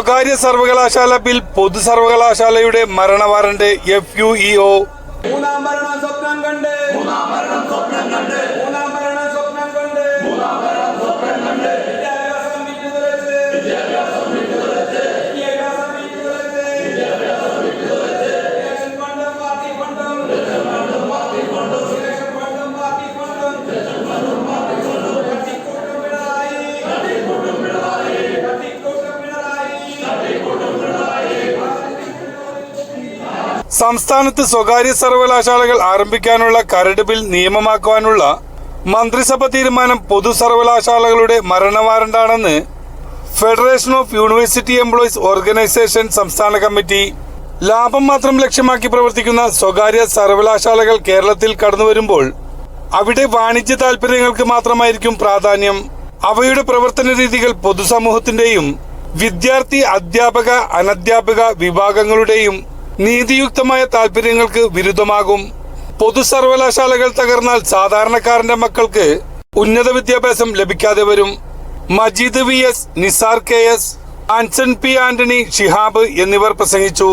സ്വകാര്യ സർവകലാശാല ബിൽ പൊതു സർവകലാശാലയുടെ മരണ warrant F U E O. മൂന്നാം ഭരണം സ്വപ്നം കണ്ട്. മൂന്നാം ഭരണം സ്വപ്നം കണ്ട്. മൂന്നാം ഭരണം സ്വപ്നം കണ്ട്. മൂന്നാം ഭരണം സ്വപ്നം കണ്ട്. സംസ്ഥാനത്ത് സ്വകാര്യ സർവകലാശാലകൾ ആരംഭിക്കാനുള്ള കരട് ബിൽ നിയമമാക്കുവാനുള്ള മന്ത്രിസഭ തീരുമാനം പൊതു സർവകലാശാലകളുടെ മരണവാറണ്ടാണെന്ന് federation of university employees organisation സംസ്ഥാന കമ്മിറ്റി. ലാഭം മാത്രം ലക്ഷ്യമാക്കി പ്രവർത്തിക്കുന്ന സ്വകാര്യ സർവകലാശാലകൾ കേരളത്തിൽ കടന്നുവരുമ്പോൾ അവിടെ വാണിജ്യ താൽപര്യങ്ങൾക്ക് മാത്രമായിരിക്കും പ്രാധാന്യം. അവയുടെ പ്രവർത്തന രീതികൾ പൊതുസമൂഹത്തിന്റെയും വിദ്യാർത്ഥി അധ്യാപക അനധ്യാപക വിഭാഗങ്ങളുടെയും നീതിയുക്തമായ താല്പര്യങ്ങൾക്ക് വിരുദ്ധമാകും. പൊതു സർവകലാശാലകൾ തകർന്നാൽ സാധാരണക്കാരന്റെ മക്കൾക്ക് ഉന്നത വിദ്യാഭ്യാസം ലഭിക്കാതെ വരും. Majeed V S Nisar K S P Antony Shihab എന്നിവർ പ്രസംഗിച്ചു.